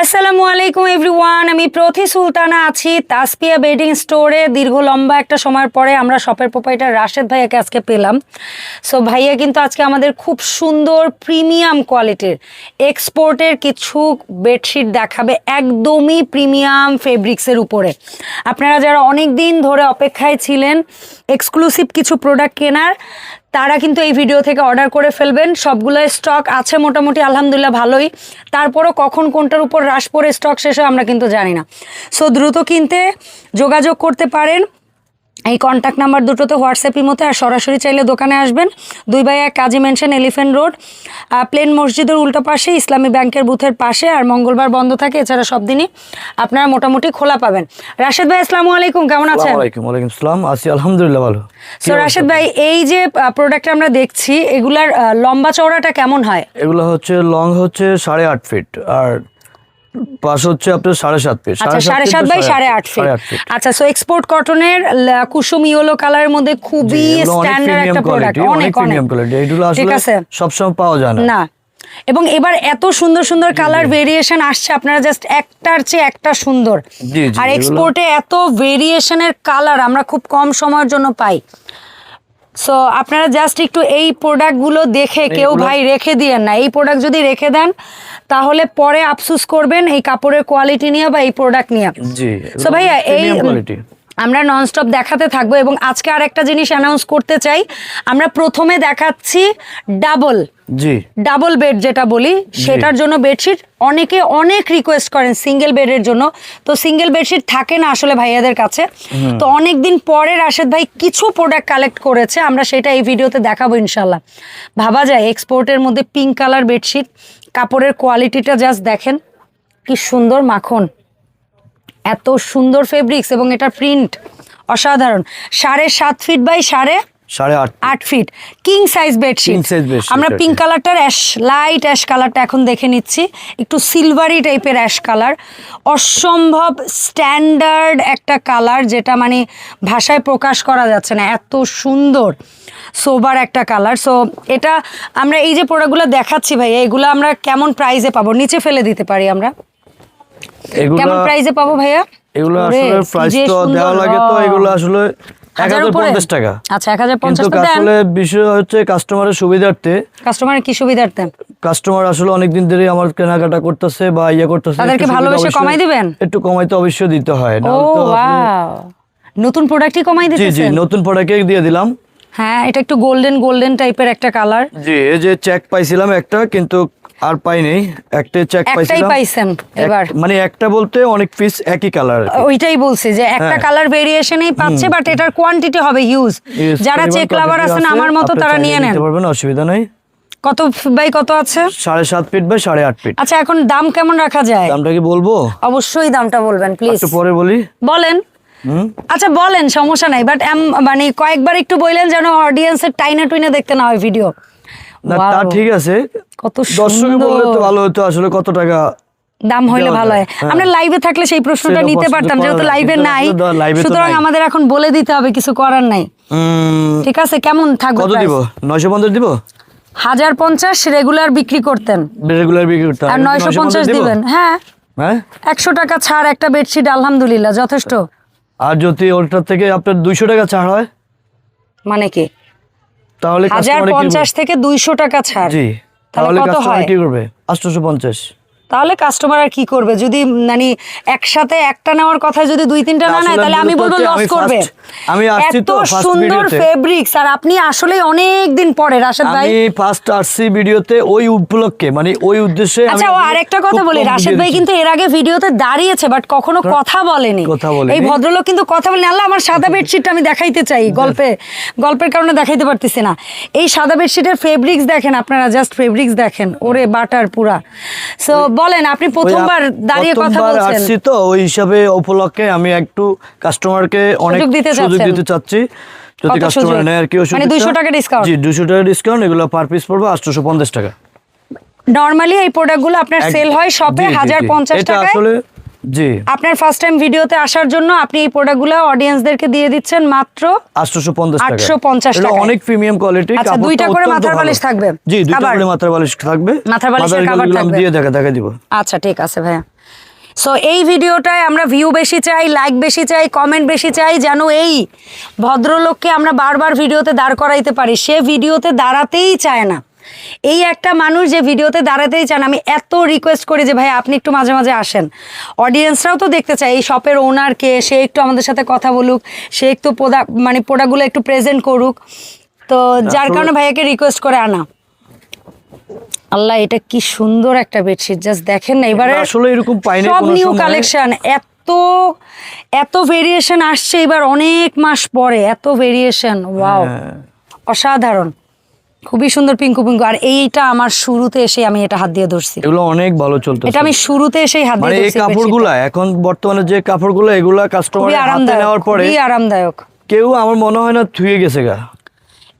আসসালামু আলাইকুম এভরিওয়ান আমি প্রথি সুলতানা আছি তাসপিয়া বেডিং স্টোরে। দীর্ঘ লম্বা একটা সময়ের পরে আমরা শপের প্রোপাইটার রাশেদ ভাইয়াকে আজকে পেলাম। সো ভাইয়া কিন্তু আজকে আমাদের খুব সুন্দর প্রিমিয়াম কোয়ালিটির এক্সপোর্টের কিছু বেডশিট দেখাবে একদমই প্রিমিয়াম ফেব্রিক্সের উপরে। আপনারা যারা অনেক দিন ধরে অপেক্ষায় ছিলেন এক্সক্লুসিভ কিছু প্রোডাক্ট কেনার তারা কিন্তু এই ভিডিও থেকে অর্ডার করে ফেলবেন। সবগুলো স্টক আছে মোটামুটি, আলহামদুলিল্লাহ ভালোই। তারপরও কখন কোনটার উপর হ্রাস পড়ে স্টক শেষ হয় আমরা কিন্তু জানি না। সো দ্রুত কিনতে যোগাযোগ করতে পারেন। এই কন্ট্যাক্ট নাম্বার দুটোতে হোয়াটসঅ্যাপ ইমোতে আর সরাসরি চাইলে দোকানে আসবেন। দুই বাই এক Kazi mention elephant road plane মসজিদের উল্টো পাশে ইসলামী ব্যাংকের বুথের পাশে আর মঙ্গলবার বন্ধ থাকে। এছাড়া সব দিনই আপনারা মোটামুটি খোলা পাবেন। রাশেদ ভাই আসসালামু আলাইকুম কেমন আছেন? আসসালামু আলাইকুম ওয়ালাইকুম আসসালাম। আছি আলহামদুলিল্লাহ ভালো। সো রাশেদ ভাই এই যে প্রোডাক্ট আমরা দেখছি এগুলার লম্বা চওড়াটা কেমন হয়? এগুলো হচ্ছে লং হচ্ছে সাড়ে আট ফিট আর পাশ হচ্ছে আপনার সাড়ে সাত আচ্ছা সাড়ে সাত বাই সাড়ে আট ফিট আচ্ছা সো এক্সপোর্ট কটনের কুসুম ইয়েলো কালারের মধ্যে খুবই স্ট্যান্ডার্ড একটা প্রোডাক্ট অনেক অনেক প্রিমিয়াম কোয়ালিটি এগুলো আসলে সবসময় পাওয়া যায় না। এবং এবার এত সুন্দর সুন্দর কালার ভেরিয়েশন আসছে আপনারা জাস্ট একটার চেয়ে একটা সুন্দর। আর এক্সপোর্টে এত ভেরিয়েশনের কালার আমরা খুব কম সময়ের জন্য পাই। সো আপনারা জাস্ট একটু এই প্রোডাক্টগুলো দেখে কেউ ভাই রেখে দিয়েন না। এই প্রোডাক্ট যদি রেখে দেন তাহলে পরে আফসুস করবেন এই কাপড়ের কোয়ালিটি নিয়ে বা এই প্রোডাক্ট নিয়ে। জি সো ভাইয়া এই আমরা আমরা ননস্টপ দেখাতে থাকব এবং আজকে আর একটা জিনিস অ্যানাউন্স করতে চাই। আমরা প্রথমে দেখাচ্ছি ডাবল জি। ডাবল বেড যেটা বলি সেটার জন্য বেডশিট অনেকে অনেক রিকোয়েস্ট করেন সিঙ্গেল বেডের জন্য। তো সিঙ্গেল বেডশিট থাকে না আসলে ভাইয়াদের কাছে। তো অনেক দিন পরে রাশেদ ভাই কিছু প্রোডাক্ট কালেক্ট করেছে আমরা সেটা এই ভিডিওতে দেখাবো ইনশাল্লাহ ভাবা যায় এক্সপোর্টের মধ্যে পিঙ্ক কালার বেডশিট কাপড়ের কোয়ালিটিটা জাস্ট দেখেন কি সুন্দর মাখন। এত সুন্দর ফেব্রিক্স এবং এটার প্রিন্ট অসাধারণ। সাড়ে সাত ফিট বাই সাড়ে সাড়ে আট ফিট কিং সাইজ বেডশিট আমরা। পিঙ্ক কালারটার অ্যাশ লাইট অ্যাশ কালারটা এখন দেখে নিচ্ছি। একটু সিলভারি টাইপের অ্যাশ কালার অসম্ভব স্ট্যান্ডার্ড একটা কালার যেটা মানে ভাষায় প্রকাশ করা যাচ্ছে না। এত সুন্দর সোবার একটা কালার সো এটা আমরা এই যে প্রোডাক্টগুলো দেখাচ্ছি ভাইয়া এগুলো আমরা কেমন প্রাইসে পাবো? নিচে ফেলে দিতে পারি আমরা। কেমন প্রাইসে পাবো ভাইয়া? এগুলো আসলে প্রাইস তো দেওয়া লাগে তো এগুলো আসলে টাকা। আচ্ছা আসলে বিষয় হচ্ছে কাস্টমারের সুবিধার্থে কাস্টমারের কি সুবিধার্থে? কাস্টমার আসলে অনেকদিন ধরে আমার কেনাকাটা করতেছে বা ইয়ে করতেছে। তাদেরকে ভালোবেসে কমাই দিবেন? একটু কমাই তো অবশ্যই দিতে হয়। নতুন প্রোডাক্টই কমাই জি জি নতুন দিয়ে দিলাম। হ্যাঁ এটা একটু গোল্ডেন গোল্ডেন টাইপের একটা কালার জি এই যে চেক পাইছিলাম একটা কিন্তু আর পাইনি একটা চেক পাইছিলাম। পাইছেন এবার। মানে একটা বলতে অনেক পিস একই কালার ওইটাই বলছি যে একটা হ্যাঁ। কালার ভেরিয়েশনই পাচ্ছে বাট এটার কোয়ান্টিটি হবে হিউজ যারা চেক লাভার আছেন আমার মতো তারা নিয়ে নেন। পারবেন অসুবিধা নেই। কত বাই কত আছে? সাড়ে সাত ফিট বাই সাড়ে আট ফিট আচ্ছা এখন দাম কেমন রাখা যায়? দামটা কি বলব? অবশ্যই দামটা বলবেন প্লিজ একটু পরে বলি। বলেন। আচ্ছা বলেন সমস্যা নাই বাট মানে কয়েকবার একটু বললেন যেন অডিয়েন্সের টাইনা টুইনা দেখতে না হয় ভিডিও না তা ঠিক আছে। কত দর্শকে বললে তো ভালো হতো আসলে কত টাকা দাম হইলে ভালো হয়। হ্যাঁ। আমরা লাইভে থাকলে সেই প্রশ্নটা নিতে পারতাম যেহেতু লাইভে নাই। সুতরাং আমাদের এখন বলে দিতে হবে কিছু করার নাই। ঠিক আছে কেমন থাকবে কত দিব? নয়শো পঞ্চাশ দিব? হাজার পঞ্চাশ রেগুলার বিক্রি করতেন। রেগুলার বিক্রি করতে আর নয়শো পঞ্চাশ দিব? দিবেন। হ্যাঁ। হ্যাঁ? একশো টাকা ছাড় একটা বেডশিট আলহামদুলিল্লাহ যথেষ্ট। আর যদি ওটার থেকে আপনার দুইশো টাকা ছাড় হয়? মানে কি? তাহলে হাজার কাস্টমার কি পঞ্চাশ থেকে দুইশো টাকা ছাড়। জি তাহলে কত হয়? কি করবে? আটশোশো পঞ্চাশ। তাহলে কাস্টমার আর কি করবে? যদি মানে একসাথে একটা নেওয়ার কথা যদি দুই তিনটা না নেয় তাহলে আমি বলব লস করবে। আমি আসছি তো সুন্দর। ফেব্রিক্স আর আপনি আসলে অনেক দিন পরে রাশেদ ভাই। আমি ফার্স্ট আসছি ভিডিওতে ওই উপলক্ষে মানে ওই উদ্দেশ্যে আমি আচ্ছা ও আরেকটা কথা বলি রাশেদ ভাই কিন্তু এর আগে ভিডিওতে দাঁড়িয়েছে বাট কখনো কথা বলেনি। কথা বলেনি। এই ভদ্রলোক কিন্তু কথা বলেনি। আল্লাহ আমার সাদা বেডশিটটা আমি দেখাইতে চাই। গল্পে গল্পের কারণে দেখাইতে পারতেছি না। এই সাদা বেডশিটের ফেব্রিক্স দেখেন আপনারা জাস্ট ফেব্রিক্স দেখেন। ওরে বাটার পুরা। সো বলেন আপনি প্রথমবার দাঁড়িয়ে কথা বলছেন। আসছি তো ওই হিসাবে উপলক্ষে আমি একটু কাস্টমারকে অনেক সুযোগ দিতে চাচ্ছি। যদি কাস্টমার নেয় আর কি মানে 200 টাকা ডিসকাউন্ট জি দুশো টাকা ডিসকাউন্ট এগুলো পার পিস পড়বে আটশোশো পঞ্চাশ টাকা। নরমালি এই প্রোডাক্টগুলো আপনার সেল হয় শপে জি, জি, হাজার জি। পঞ্চাশ এটা টাকায়। আসলে জি আপনার ফার্স্ট টাইম ভিডিওতে আসার জন্য আপনি এই প্রোডাক্টগুলো অডিয়েন্সদেরকে দিয়ে দিচ্ছেন মাত্র আটশোশো পঞ্চাশ টাকা 850 এটা টাকায়। অনেক প্রিমিয়াম কোয়ালিটি আচ্ছা, দুইটা করে মাথার বালিশ থাকবে? জি দুইটা? করে মাথার বালিশ থাকবে মাথার বালিশের কাবার থাকবে? দিয়ে দেখা দেখা দিব আচ্ছা ঠিক আছে ভাইয়া সো এই ভিডিওটায় আমরা ভিউ বেশি চাই লাইক বেশি চাই কমেন্ট বেশি চাই যেন এই ভদ্রলোককে আমরা বারবার ভিডিওতে দাঁড় করাইতে পারি সে ভিডিওতে দাঁড়াতেই চায় না এই একটা মানুষ যে ভিডিওতে দাঁড়াতেই চান আমি এত রিকোয়েস্ট করি যে ভাই আপনি একটু মাঝে মাঝে আসেন। অডিয়েন্সরাও তো দেখতে চায় এই শপের ওনারকে সে একটু আমাদের সাথে কথা বলুক সে একটু প্রোডাক্ট মানে প্রোডাক্টগুলো একটু প্রেজেন্ট করুক। তো যার কারণে ভাইয়াকে রিকোয়েস্ট করে আনা। আল্লাহ এটা কি সুন্দর একটা বেডশিট জাস্ট দেখেন না এবারে আসলে এরকম পাইনি সব নিউ কালেকশন এত এত ভেরিয়েশন আসছে এবার অনেক মাস পরে এত ভেরিয়েশন ওয়াও হ্যাঁ। অসাধারণ। খুবই সুন্দর পিঙ্কু পিঙ্কু। আর এইটা আমার শুরুতে এসে আমি এটা হাত দিয়ে ধরছি। এগুলো অনেক ভালো চলতো এটা আমি শুরুতে এসেই হাত মানে দিয়ে এই ধরছি কাপড়গুলা এখন বর্তমানে যে কাপড়গুলো এগুলা কাস্টমার হাতে নেওয়ার পরে আরামদায়ক। কেউ আমার মনে হয় না থুয়ে গেছে গা।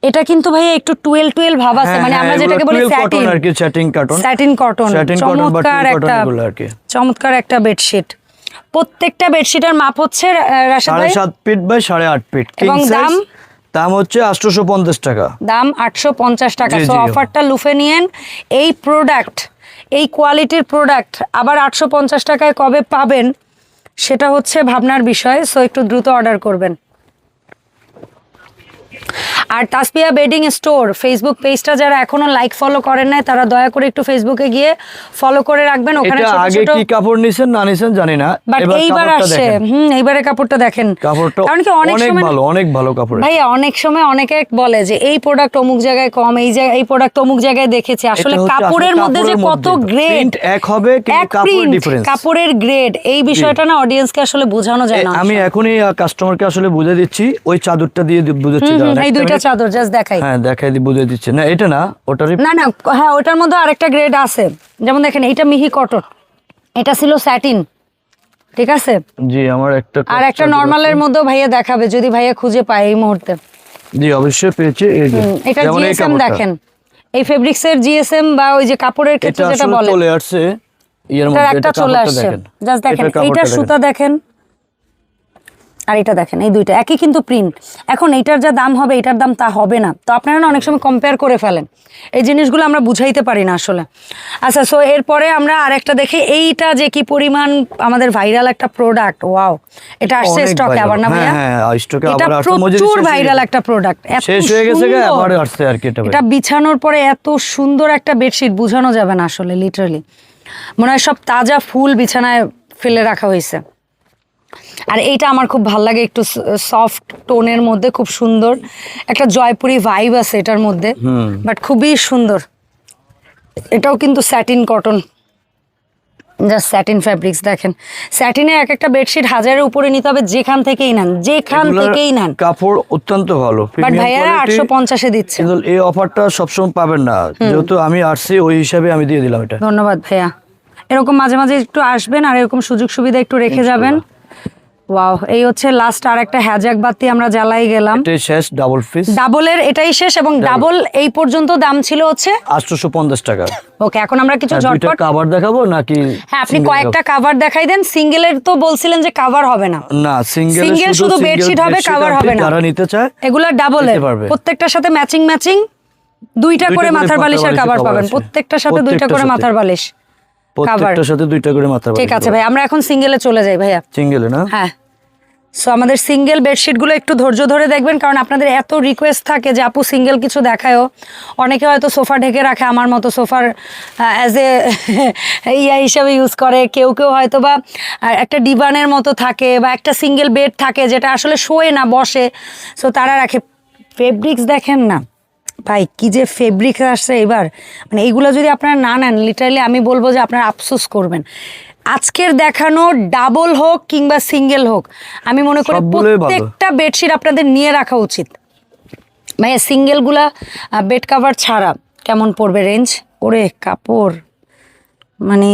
এটা কিন্তু ভাই একটু টুয়েল টুয়েল ভাব আছে হ্যাঁ, মানে হ্যাঁ, আমরা যেটাকে বলি স্যাটিন আর কি। স্যাটিন কটন cotton বা চমৎকার একটা এগুলো আর কি। চমৎকার একটা বেডশিট প্রত্যেকটা বেডশিটের মাপ হচ্ছে রাশেদ ভাই? সাত ফিট বাই সাড়ে আট ফিট এবং কিং দাম? সাইজ দাম হচ্ছে আটশোশো পঞ্চাশ টাকা। দাম আটশো পঞ্চাশ টাকা। জি, সো অফারটা লুফে নিয়েন। এই প্রোডাক্ট এই কোয়ালিটির প্রোডাক্ট আবার আটশো পঞ্চাশ টাকায় কবে পাবেন সেটা হচ্ছে ভাবনার বিষয়। সো একটু দ্রুত অর্ডার করবেন। আর তাসপিয়া বেডিং স্টোর ফেসবুক পেজটা যারা এখনও লাইক ফলো করেন নাই তারা দয়া করে একটু ফেসবুকে গিয়ে ফলো করে রাখবেন। ওখানে আগে কি কাপড় নিছেন না নিছেন জানি না। এইবার আসছে। হুম এইবারে কাপড়টা দেখেন। কাপড়টা কারণ কি অনেক সময় ভালো অনেক ভালো কাপড় ভাইয়া অনেক সময় অনেকে বলে যে এই প্রোডাক্ট অমুক জায়গায় কম এই জায়গায় এই প্রোডাক্ট অমুক জায়গায় দেখেছি। আসলে কাপড়ের মধ্যে যে কত গ্রেড এক হবে কাপড় ডিফারেন্স কাপড়ের গ্রেড এই বিষয়টা না অডিয়েন্সকে আসলে বোঝানো যায় না আমি এখনই কাস্টমারকে আসলে বুঝে দিচ্ছি ওই চাদরটা দিয়ে বুঝাচ্ছি এই দুইটা minute। চাদর জাস্ট দেখাই। হ্যাঁ দেখাই দি বুঝে দিচ্ছে। না এটা না ওটারই না না হ্যাঁ ওটার মধ্যে আরেকটা গ্রেড আছে। যেমন দেখেন এইটা মিহি কটন। এটা ছিল স্যাটিন ঠিক আছে? জি আমার একটা আর একটা নর্মালের। মধ্যে ভাইয়া দেখাবে যদি ভাইয়া খুঁজে পায় এই মুহূর্তে। জি অবশ্যই পেয়েছি এই যে। এটা জিএসএম দেখেন। এই ফেব্রিক্স এর জিএসএম বা ওই যে কাপড়ের ক্ষেত্রে যেটা বলে। চলে আসছে ইয়ের মধ্যে একটা এটা চলে আসছে। জাস্ট দেখেন এইটার সুতা দেখেন। আর এটা দেখেন এই দুইটা একই কিন্তু প্রিন্ট এখন এইটার যা দাম হবে এটার দাম তা হবে না। তো আপনারা না অনেক সময় কম্পেয়ার করে ফেলেন। এই জিনিসগুলো আমরা বুঝাইতে পারি না আসলে। আচ্ছা সো এরপরে আমরা আরেকটা দেখি। এইটা যে কি পরিমাণ আমাদের ভাইরাল একটা প্রোডাক্ট ওয়াও এটা আসছে স্টকে আবার না ভাইয়া হ্যাঁ, হ্যাঁ, স্টকে এটা প্রচুর ভাইরাল একটা প্রোডাক্ট শেষ হয়ে গেছে আবার আসছে আর কি এটা এটা বিছানোর পরে এত সুন্দর একটা বেডশিট বোঝানো যাবে না আসলে লিটারালি মনে হয় সব তাজা ফুল বিছানায় ফেলে রাখা হয়েছে। আর এইটা আমার খুব ভালো লাগে একটু সফট টোনের মধ্যে খুব সুন্দর। একটা জয়পুরি ভাইব আছে এটার মধ্যে বাট খুবই সুন্দর। এটাও কিন্তু satin cotton just satin fabrics দেখেন। স্যাটিনে এক একটা বেডশিট হাজারের উপরে নিতে হবে যেখান থেকেই নেন যেখান থেকেই নেন। কাপড় অত্যন্ত ভালো বাট ভাইয়ারা আটশো পঞ্চাশে দিচ্ছে। কিন্তু এই অফারটা সবসময় পাবেন না। যেহেতু আমি আসছি ওই হিসাবে আমি দিয়ে দিলাম এটা। ধন্যবাদ ভাইয়া। এরকম মাঝে মাঝে একটু আসবেন আর এরকম সুযোগ সুবিধা একটু রেখে যাবেন। ওয়াও এই হচ্ছে লাস্ট আর একটা হ্যাজাক বাতি আমরা জ্বালাই গেলাম। এটাই শেষ ডাবল পিস ডাবলের এটাই শেষ এবং ডাবল এই পর্যন্ত দাম ছিল হচ্ছে? আটশোশো পঞ্চাশ টাকা। ওকে এখন আমরা কিছু দুইটা ঝটপট কাভার দেখাবো নাকি হ্যাঁ আপনি কয়েকটা কাভার দেখাই দেন। সিঙ্গেলের তো বলছিলেন যে কাভার হবে না। না সিঙ্গেল Single শুধু bedsheet হবে, cover হবে না। যারা নিতে চায় এগুলা ডাবলের প্রত্যেকটার সাথে ম্যাচিং ম্যাচিং দুইটা করে মাথার বালিশের কাভার পাবেন। প্রত্যেকটার সাথে দুইটা করে মাথার বালিশ। প্রত্যেকটার সাথে দুইটা করে মাথা ঠিক আছে ভাই আমরা এখন সিঙ্গেলে চলে যাই ভাইয়া। সিঙ্গেলে না? হ্যাঁ। সো আমাদের সিঙ্গেল বেডশিটগুলো একটু ধৈর্য ধরে দেখবেন কারণ আপনাদের এত রিকোয়েস্ট থাকে যে আপু সিঙ্গেল কিছু দেখায়ও। অনেকে হয়তো সোফা ঢেকে রাখে আমার মতো সোফার অ্যাজ এ ইয়া হিসাবে ইউজ করে। কেউ কেউ হয়তো বা একটা ডিবানের মতো থাকে বা একটা সিঙ্গেল বেড থাকে যেটা আসলে শোয়ে না বসে। সো তারা রাখে। ফেব্রিক্স দেখেন না। ভাই কি যে ফেব্রিক আসছে এবার? মানে এইগুলো যদি আপনারা না নেন লিটারালি আমি বলব যে আপনারা আফসোস করবেন। আজকের দেখানো ডাবল হোক কিংবা সিঙ্গেল হোক আমি মনে করি প্রত্যেকটা বেডশিট আপনাদের নিয়ে রাখা উচিত। ভাইয়া সিঙ্গেলগুলা বেড কাভার ছাড়া কেমন পড়বে রেঞ্জ ওরে কাপড় মানে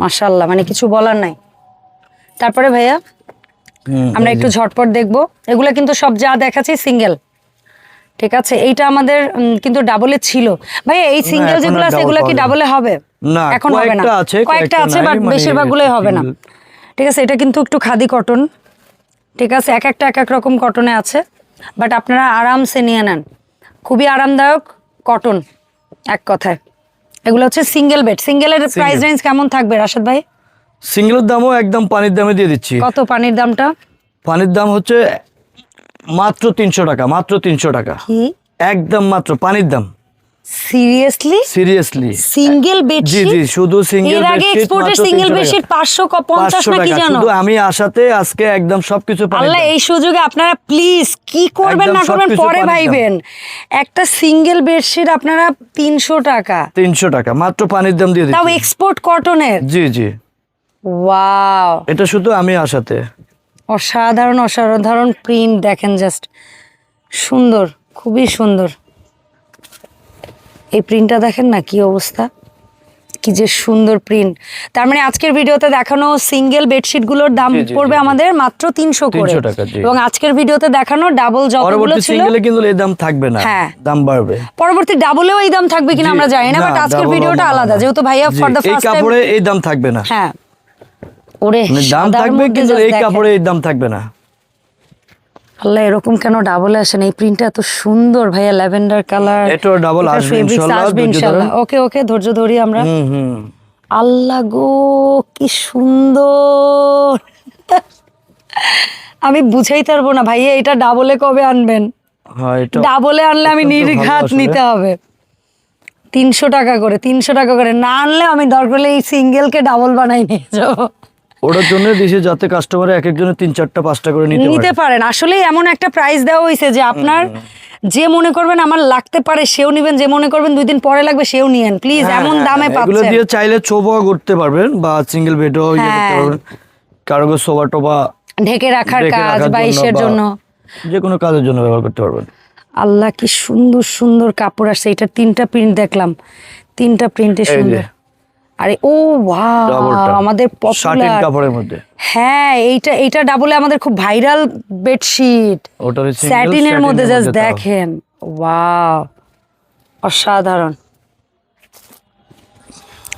মাশাল্লাহ মানে কিছু বলার নাই। তারপরে ভাইয়া আমরা একটু ঝটপট দেখব। এগুলো কিন্তু সব যা দেখাচ্ছি সিঙ্গেল ঠিক আছে? এইটা আমাদের কিন্তু ডাবলে ছিল। ভাই এই সিঙ্গেল যেগুলো আছে এগুলো কি। ডাবলে হবে? না, এখন হবে না। কয়েকটা আছে, বাট মানে বেশিরভাগগুলোই হবে না। ঠিক আছে এটা কিন্তু একটু খাদি কটন ঠিক আছে এক একটা এক এক রকম কটনে আছে। বাট আপনারা আরামসে নিয়ে নেন। খুবই আরামদায়ক কটন এক কথায়। এগুলো হচ্ছে সিঙ্গেল বেড সিঙ্গেলের প্রাইস রেঞ্জ কেমন থাকবে রাশেদ ভাই? সিঙ্গেলের দামও একদম পানির দামে দিয়ে দিচ্ছি। কত পানির দামটা? পানির দাম হচ্ছে মাত্র তিনশো টাকা মাত্র তিনশো টাকা। একদম মাত্র পানির দাম। সিরিয়াসলি সিরিয়াসলি সিঙ্গেল জি জি শুধু সিঙ্গেল এক্সপোর্টের জানো? শুধু আমি আসাতে আজকে একদম সবকিছু আল্লাহ এই সুযোগে আপনারা প্লিজ কি করবেন একদম না করবেন পরে ভাইবেন। একটা সিঙ্গেল বেডশিট আপনারা তিনশো টাকা। তিনশো টাকা মাত্র পানির দাম দিয়ে তাও এক্সপোর্ট কটনের জি জি। ওয়াও এটা শুধু আমি আসাতে অসাধারণ অসাধারণ প্রিন্ট দেখেন জাস্ট সুন্দর খুবই সুন্দর। এই প্রিন্টটা দেখেন না কি অবস্থা? কি যে সুন্দর প্রিন্ট তার মানে আজকের ভিডিওতে দেখানো সিঙ্গেল বেডশিটগুলোর দাম পড়বে। আমাদের মাত্র তিনশো করে। 300 টাকা, জি। এবং আজকের ভিডিওতে দেখানো ডাবল যতগুলো ছিল কিন্তু এই দাম থাকবে না। হ্যাঁ। দাম বাড়বে। পরবর্তী ডাবলেও এই দাম থাকবে কিনা আমরা জানি না বাট আজকের ভিডিওটা আলাদা। যেহেতু ভাইয়া ফর দ্য এই ফার্স্ট টাইম এই দাম থাকবে না। হ্যাঁ। ওরে মানে দাম থাকবে কিন্তু এই কাপড়ে এই দাম থাকবে না। আল্লাহ এরকম কেন ডাবল আসেন? এই প্রিন্টটা এত সুন্দর ভাইয়া ল্যাভেন্ডার কালার। এটাও double আসবে ধরেন। ওকে ওকে ধৈর্য ধরি আমরা। হুম হুম। আল্লাহ গো কি সুন্দর। আমি বুঝাইতে পারব না ভাইয়া এটা ডাবলে কবে আনবেন? হ্যাঁ ডাবলে আনলে আমি নির্ঘাত নিতে হবে। তিনশো টাকা করে তিনশো টাকা করে না আনলে আমি দরকার এই সিঙ্গেলকে ডাবল বানাই নিয়ে যাব। ওটার জন্য দিছে যাতে কাস্টমার এক একজনের তিন চারটা পাঁচটা করে নিতে নিতে পারেন। আসলে এমন একটা প্রাইস দেওয়া হয়েছে যে আপনার যে মনে করবেন আমার লাগতে পারে সেও নিবেন যে মনে করবেন দুই দিন পরে লাগবে সেও নিয়েন। প্লিজ হ্যাঁ, এমন হ্যাঁ, দামে হ্যাঁ, এগুলো দিয়ে চাইলে ছোবা করতে পারবেন বা সিঙ্গেল বেডও ইয়ে করতে। পারবেন। কারও সোবা টোবা ঢেকে রাখার কাজ বা ইসের জন্য। যে কোনো কাজের জন্য ব্যবহার করতে পারবেন। আল্লাহ কি সুন্দর সুন্দর কাপড় আসছে। এটা তিনটা প্রিন্ট দেখলাম। তিনটা প্রিন্টে সুন্দর। আরে ও আমাদের পপুলার কাপড়ের মধ্যে। হ্যাঁ এইটা এইটা ডাবলে আমাদের খুব ভাইরাল বেডশিট single স্যাটিনের মধ্যে জাস্ট দেখেন। ওয়াও অসাধারণ।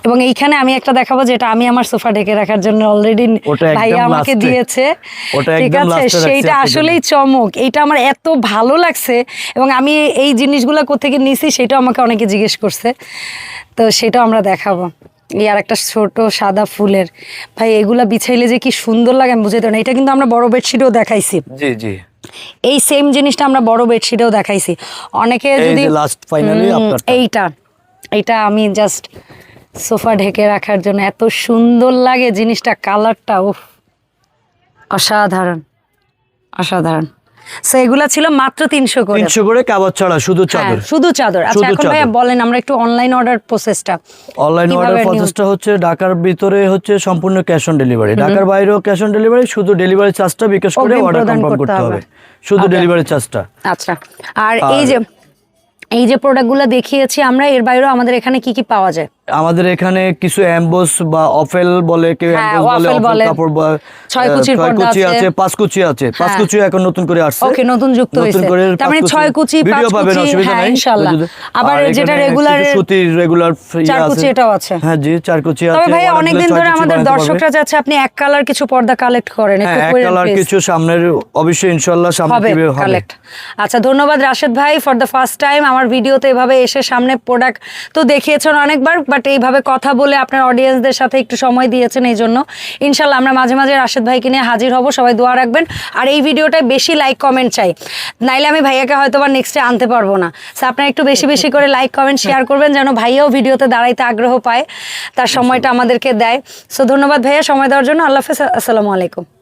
এবং এইখানে আমি একটা দেখাবো যেটা আমি আমার সোফা ঢেকে রাখার জন্য অলরেডি ওটা ভাইয়া আমাকে দিয়েছে। ঠিক আছে? সেইটা আসলেই চমক। এইটা আমার এত ভালো লাগছে। এবং আমি এই জিনিসগুলো কোথেকে নিছি সেটাও আমাকে অনেকে জিজ্ঞেস করছে। তো সেটাও আমরা দেখাবো। এই আর একটা ছোট সাদা ফুলের। ভাই এগুলা বিছাইলে যে কি সুন্দর লাগে আমি বুঝাইতে না। এটা কিন্তু আমরা বড় বেডশিটও দেখাইছি। জি জি। এই সেম জিনিসটা আমরা বড় বেডশিটেও দেখাইছি। অনেকে যদি last finally এইটা এইটা আমি জাস্ট সোফা ঢেকে রাখার জন্য এত সুন্দর লাগে জিনিসটা কালারটা উফ অসাধারণ অসাধারণ। সো এগুলা ছিল মাত্র তিনশো করে। তিনশো করে কাবার ছাড়া শুধু হ্যাঁ, চাদর? শুধু চাদর। আচ্ছা এখন ভাইয়া বলেন আমরা একটু অনলাইন অর্ডার প্রসেসটা অনলাইন অর্ডার প্রসেসটা হচ্ছে ঢাকার ভিতরে হচ্ছে সম্পূর্ণ ক্যাশ অন ডেলিভারি ঢাকার বাইরেও ক্যাশ অন ডেলিভারি শুধু ডেলিভারি চার্জটা বিকাশ করে অর্ডার কনফার্ম করতে হবে। শুধু. ডেলিভারি চার্জটা আচ্ছা আর এই যে এই যে প্রোডাক্টগুলো দেখিয়েছি আমরা এর বাইরেও আমাদের এখানে কি কি পাওয়া যায়? আমাদের এখানে কিছু অ্যাম্বোস বা অফেল বলে কেউ অ্যাম্বোস বলে কাপড় বা ছয় কুচির পর্দা কুচি আছে। আছে পাঁচ কুচি আছে। পাঁচ হ্যাঁ। কুচি এখন নতুন করে আসছে। ওকে নতুন যুক্ত হয়েছে। তার মানে ছয় কুচি পাঁচ কুচি হ্যাঁ ইনশাআল্লাহ আবার যেটা রেগুলার সুতির রেগুলার চার কুচি এটাও আছে। হ্যাঁ জি চার কুচি আছে। তবে ভাই অনেকদিন ছয় ধরে আমাদের দর্শকরা যাচ্ছে আপনি এক কালার কিছু পর্দা কালেক্ট করেন একটু হ্যাঁ এক কালার কিছু সামনের অবশ্যই ইনশাল্লাহ সামনে হবে কালেক্ট আচ্ছা ধন্যবাদ রাশেদ ভাই ফর দ্য ফার্স্ট টাইম আমার ভিডিওতে এভাবে এসে সামনে প্রোডাক্ট তো দেখিয়েছেন অনেকবার বাট এইভাবে কথা বলে আপনার অডিয়েন্সদের সাথে একটু সময় দিয়েছেন এই জন্য। ইনশাল্লাহ আমরা মাঝে মাঝে রাশেদ ভাইকে নিয়ে হাজির হব, সবাই দোয়া রাখবেন। আর এই ভিডিওটায় বেশি লাইক কমেন্ট চাই। নাইলে আমি ভাইয়াকে হয়তো বা নেক্সটে আনতে পারব না। সো আপনারা একটু বেশি বেশি করে লাইক কমেন্ট শেয়ার করবেন যেন ভাইয়াও ভিডিওতে দাঁড়াইতে আগ্রহ পায়, তার সময়টা আমাদেরকে দেয়। সো ধন্যবাদ ভাইয়া সময় দেওয়ার জন্য। আল্লাহ হাফেজ, আসসালামু আলাইকুম।